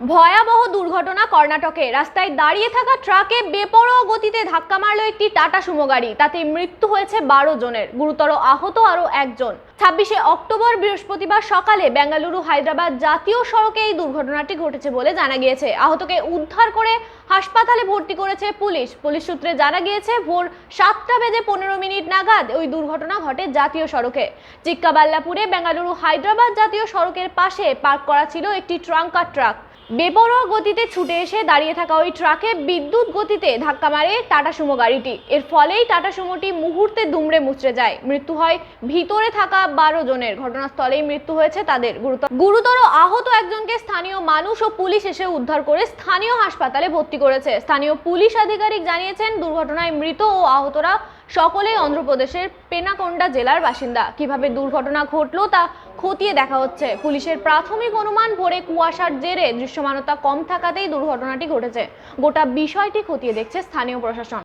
ভয়াবহ দুর্ঘটনা কর্ণাটকে। রাস্তায় দাঁড়িয়ে থাকা ট্রাকে বেপরোয়া গতিতে ধাক্কা মারল একটি টাটা সুমো গাড়ি। তাতে মৃত্যু হয়েছে বারো জনের, গুরুতর আহত আরও একজন। ছাব্বিশে অক্টোবর বৃহস্পতিবার সকালে বেঙ্গালুরু হায়দ্রাবাদ জাতীয় সড়কে এই দুর্ঘটনাটি ঘটেছে বলে জানা গিয়েছে। আহতকে উদ্ধার করে হাসপাতালে ভর্তি করেছে পুলিশ। পুলিশ সূত্রে জানা গিয়েছে, ভোর সাতটা বেজে পনেরো মিনিট নাগাদ ওই দুর্ঘটনা ঘটে জাতীয় সড়কে। চিক্কাবাল্লাপুরে বেঙ্গালুরু হায়দ্রাবাদ জাতীয় সড়কের পাশে পার্ক করা ছিল একটি ট্রাঙ্কার ট্রাক। বেপরোয়া গতিতে ছুটে এসে দাঁড়িয়ে থাকা ওই ট্রাকে বিদ্যুৎ গতিতে ধাক্কা মারে টাটা সুমো গাড়িটি। এর ফলেই টাটা সুমোটি মুহূর্তে দুমড়ে মুচড়ে যায়। মৃত্যু হয় ভিতরে থাকা বারো জনের। ঘটনাস্থলেই মৃত্যু হয়েছে তাদের। গুরুতর গুরুতর আহত একজনকে স্থানীয় মানুষ ও পুলিশ এসে উদ্ধার করে স্থানীয় হাসপাতালে ভর্তি করেছে। স্থানীয় পুলিশ আধিকারিক জানিয়েছেন, দুর্ঘটনায় মৃত ও আহতরা সকলেই অন্ধ্রপ্রদেশের পেনাকোন্ডা জেলার বাসিন্দা। কীভাবে দুর্ঘটনা ঘটলো তা খতিয়ে দেখা হচ্ছে। পুলিশের প্রাথমিক অনুমান ভোরে কুয়াশার জেরে দৃশ্যমানতা কম থাকাতেই দুর্ঘটনাটি ঘটেছে। গোটা বিষয়টি খতিয়ে দেখছে স্থানীয় প্রশাসন।